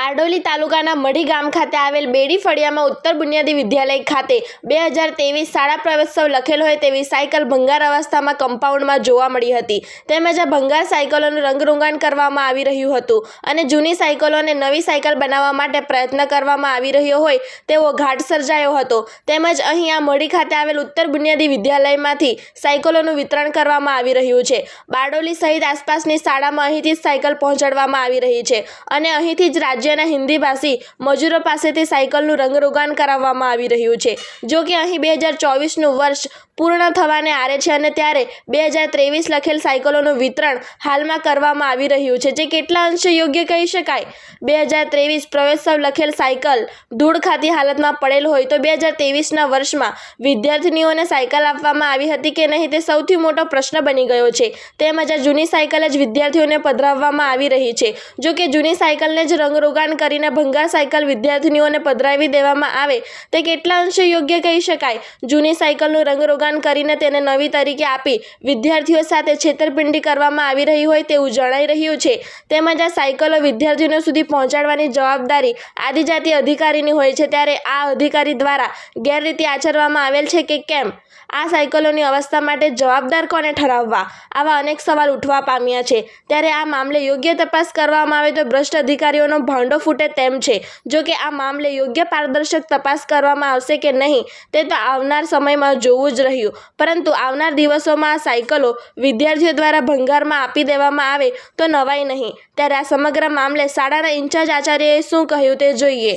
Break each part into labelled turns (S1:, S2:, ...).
S1: બારડોલી તાલુકાના મઢી ગામ ખાતે આવેલ બેડી ફળિયામાં ઉત્તર બુનિયાદી વિદ્યાલય ખાતે બે હજાર ત્રેવીસ શાળા પ્રવેશોત્સવ લખેલ હોય તેવી સાયકલ ભંગાર અવસ્થામાં કમ્પાઉન્ડમાં જોવા મળી હતી. તેમજ આ ભંગાર સાયકલોનું રંગરોગાન કરવામાં આવી રહ્યું હતું અને જૂની સાયકલોને નવી સાયકલ બનાવવા માટે પ્રયત્ન કરવામાં આવી રહ્યો હોય તેવો ઘાટ સર્જાયો હતો. તેમજ અહીં આ મઢી ખાતે આવેલ ઉત્તર બુનિયાદી વિદ્યાલયમાંથી સાયકલોનું વિતરણ કરવામાં આવી રહ્યું છે. બારડોલી સહિત આસપાસની શાળામાં અહીંથી જ સાયકલ પહોંચાડવામાં આવી રહી છે અને અહીંથી જ રાજ્યના હિન્દી ભાષી મજૂરો પાસેથી સાયકલનું રંગરોગાન કરાવવામાં આવી રહ્યું છે. જો કે અહીં બે હજાર ચોવીસનું વર્ષ પૂર્ણ થવાને આરે છે અને ત્યારે બે હજાર ત્રેવીસ લખેલ સાયકલોનું વિતરણ હાલમાં કરવામાં આવી રહ્યું છે, જે કેટલા અંશે યોગ્ય કહી શકાય? બે હજાર ત્રેવીસ પ્રવેશોત્સવ લખેલ સાયકલ ધૂળ ખાતી હાલતમાં પડેલ હોય તો બે હજાર ત્રેવીસના વર્ષમાં વિદ્યાર્થીનીઓને સાયકલ આપવામાં આવી હતી કે નહીં તે સૌથી મોટો પ્રશ્ન બની ગયો છે. તેમજ આ જૂની સાયકલ જ વિદ્યાર્થીઓને પધરાવવામાં આવી રહી છે. જો કે જૂની સાયકલને જ રંગરોગાન કરીને ભંગાર સાયકલ વિદ્યાર્થીનીઓને પધરાવી દેવામાં આવે, તે કેટલા અંશે યોગ્ય કહી શકાય? જૂની સાયકલનું રંગરોગાન કરીને તેને નવી તરીકે આપી. વિદ્યાર્થીઓ સાથે છેતરપિંડી કરવામાં આવી રહી હોય તેવું જણાઈ રહ્યું છે. તેમજ આ સાયકલો વિદ્યાર્થીઓ સુધી પહોંચાડવાની જવાબદારી આદિજાતિ અધિકારીની હોય છે. ત્યારે આ અધિકારી દ્વારા ગેરરીતિ આચરવામાં આવેલ છે કે કેમ? આ સાયકલોની અવસ્થા માટે જવાબદાર કોને ઠરાવવા? આવા અનેક સવાલ ઉઠવા પામ્યા છે. ત્યારે આ મામલે યોગ્ય તપાસ કરવામાં આવે તો ભ્રષ્ટ અધિકારીઓનો ભાંડો ફૂટે તેમ છે. જો કે આ મામલે યોગ્ય પારદર્શક તપાસ કરવામાં આવશે કે નહીં, તે તો આવનાર સમયમાં જોવું જ રહ્યું પરંતુ આવનાર દિવસોમાં આ સાયકલો વિદ્યાર્થીઓ દ્વારા ભંગારમાં આપી દેવામાં આવે તો નવાઈ નહીં. ત્યારે આ સમગ્ર મામલે શાળાના ઇન્ચાર્જ આચાર્યએ શું કહ્યું તે જોઈએ.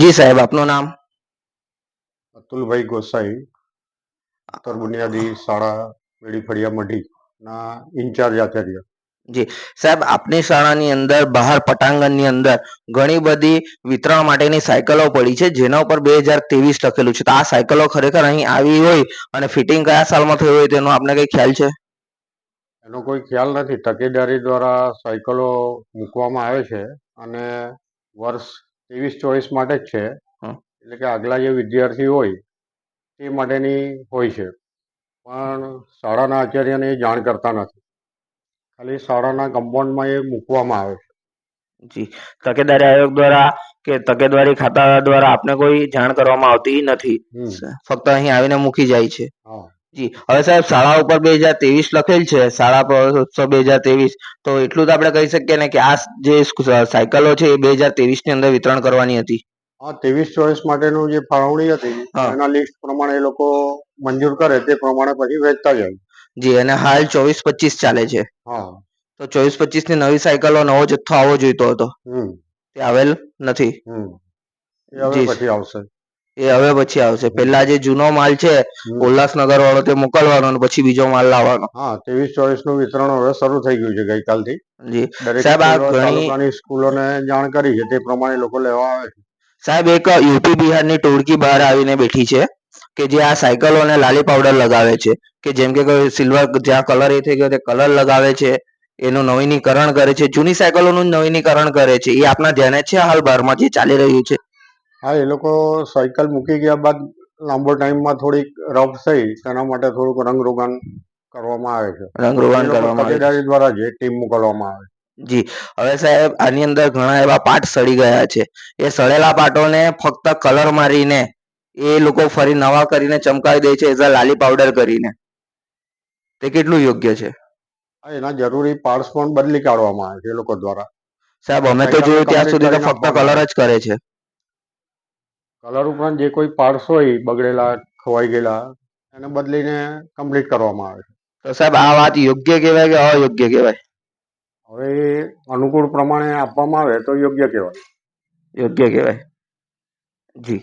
S2: જી સાહેબ આપનું નામ?
S3: અતુલભાઈ ગોસાઈ ઉત્તર બુનિયાદી શાળા બેડી ફળિયા મઢી ના ઇન્ચાર્જ આચાર્ય.
S2: જી. સાહેબ આપની શાળાની અંદર બહાર પટાંગણની અંદર ઘણી બધી વિતરણ માટેની સાયકલો પડી છે જેના ઉપર બે હજાર ત્રેવીસ લખેલું છે. તો આ સાયકલો ખરેખર અહીં આવી હોય અને ફિટિંગ કયા સાલમાં થયું હોય તેનો આપને કઈ ખ્યાલ છે?
S3: એનો કોઈ ખ્યાલ નથી. તકેદારી દ્વારા સાયકલો મૂકવામાં આવે છે અને વર્ષ ત્રેવીસ ચોવીસ માટે જ છે. એટલે કે આગલા જે વિદ્યાર્થી હોય તે માટેની હોય છે. પણ શાળાના આચાર્યને એ જાણ કરતા નથી. ખાલી શાળાના કમ્પાઉન્ડમાં એ મૂકવામાં આવે છે.
S2: જી. તકેદારી આયોગ દ્વારા કે તકેદારી ખાતા દ્વારા આપને કોઈ જાણ કરવામાં આવતી નથી. ફક્ત અહીં આવીને મૂકી જાય છે. જી. હવે સાહેબ શાળા ઉપર બે હજાર ત્રેવીસ લખેલ છે. શાળા પ્રવેશોત્સવ બે હજાર ત્રેવીસ. તો એટલું તો આપણે કહી શકીએ ને કે આ જે સાયકલો છે એ બે હજાર ત્રેવીસની અંદર વિતરણ કરવાની હતી.
S3: હા ત્રેવીસ ચોવીસ માટેનું જે ફાળવણી હતી એના લિસ્ટ પ્રમાણે એ લોકો મંજૂર કરે તે પ્રમાણે પછી વેચતા જાય
S2: જી અને હાલ ચોવીસ પચીસ ચાલે છે. તો ચોવીસ પચીસની નવી સાયકલો નવો જથ્થો આવવો જોઈતો હતો. તે આવેલ નથી.
S3: એ હવે પછી આવશે.
S2: એ હવે પછી આવશે. પેલા જે જૂનો માલ છે ઉલ્લાસનગર વાળો તે મોકલવાનો અને પછી બીજો માલ લાવવાનો.
S3: હા ત્રેવીસ ચોવીસનું વિતરણ હવે શરૂ થઈ ગયું છે ગઈકાલથી.
S2: જી. સાહેબ, આ
S3: સ્કૂલો,
S2: ઘણી-
S3: સ્કૂલોને જાણ કરી છે તે પ્રમાણે લોકો લેવા આવે છે.
S2: સાહેબ એક યુપી બિહારની ટોળકી બહાર આવીને બેઠી છે. કે જે આ સાયકલોને લાલી પાવડર લગાવે છે. કે જેમ કે સિલ્વર જ્યાં કલર એ થઈ ગયો તે કલર લગાવે છે એનું નવીનીકરણ કરે છે જૂની સાયકલોનું નવીનીકરણ કરે છે એ આપના ધ્યાને છે હાલ બારમાં જે ચાલી રહ્યું છે?
S3: હા એ લોકો સાયકલ મૂકી ગયા બાદ લાંબો ટાઈમમાં થોડીક રફ થઈ તેના માટે થોડુંક રંગરોગાન કરવામાં આવે છે.
S2: રંગરોગાન કરવામાં આવે
S3: દ્વારા જે ટીમ મોકલવામાં આવે
S2: જી હવે સાહેબ આની અંદર ઘણા એવા પાર્ટ સડી ગયા છે. એ સડેલા પાર્ટોને ફક્ત કલર મારીને એ લોકો ફરી નવા કરીને ચમકાવી દે છે એઝ અ લાલી પાવડર કરીને. તે કેટલું યોગ્ય છે?
S3: એના જરૂરી પાર્ટસ પણ બદલી કાઢવામાં આવે છે એ લોકો દ્વારા.
S2: સાહેબ અમે તો જોયું ત્યાં સુધી તો ફક્ત કલર જ કરે છે.
S3: કલર ઉપરાંત જે કોઈ પાર્ટસ હોય બગડેલા ખોવાઈ ગયેલા એને બદલીને કમ્પ્લીટ કરવામાં આવે છે.
S2: તો સાહેબ આ વાત યોગ્ય કહેવાય કે અયોગ્ય કહેવાય?
S3: હવે અનુકૂળ પ્રમાણે આપવામાં આવે તો યોગ્ય કહેવાય.
S2: યોગ્ય કહેવાય. જી.